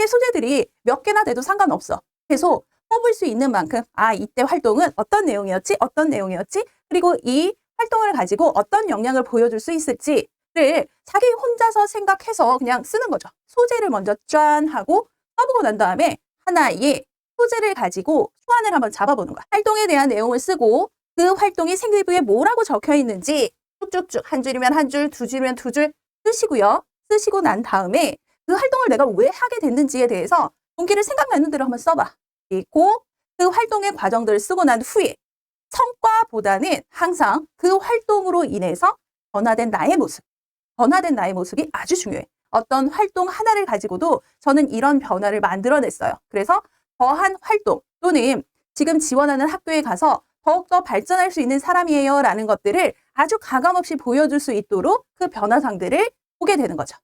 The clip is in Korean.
각각의 소재들이 몇 개나 돼도 상관없어. 계속 뽑을 수 있는 만큼 아 이때 활동은 어떤 내용이었지 어떤 내용이었지 그리고 이 활동을 가지고 어떤 영향을 보여줄 수 있을지를 자기 혼자서 생각해서 그냥 쓰는 거죠. 소재를 먼저 짠 하고 써보고 난 다음에 하나의 소재를 가지고 초안을 한번 잡아보는 거야. 활동에 대한 내용을 쓰고 그 활동이 생일부에 뭐라고 적혀 있는지 쭉쭉쭉 한 줄이면 한 줄, 두 줄이면 두 줄 쓰시고요. 쓰시고 난 다음에 그 활동을 내가 왜 하게 됐는지에 대해서 동기를 생각나는 대로 한번 써봐. 그리고 그 활동의 과정들을 쓰고 난 후에 성과보다는 항상 그 활동으로 인해서 변화된 나의 모습, 변화된 나의 모습이 아주 중요해. 어떤 활동 하나를 가지고도 저는 이런 변화를 만들어냈어요. 그래서 더한 활동 또는 지금 지원하는 학교에 가서 더욱더 발전할 수 있는 사람이에요 라는 것들을 아주 가감없이 보여줄 수 있도록 그 변화상들을 보게 되는 거죠.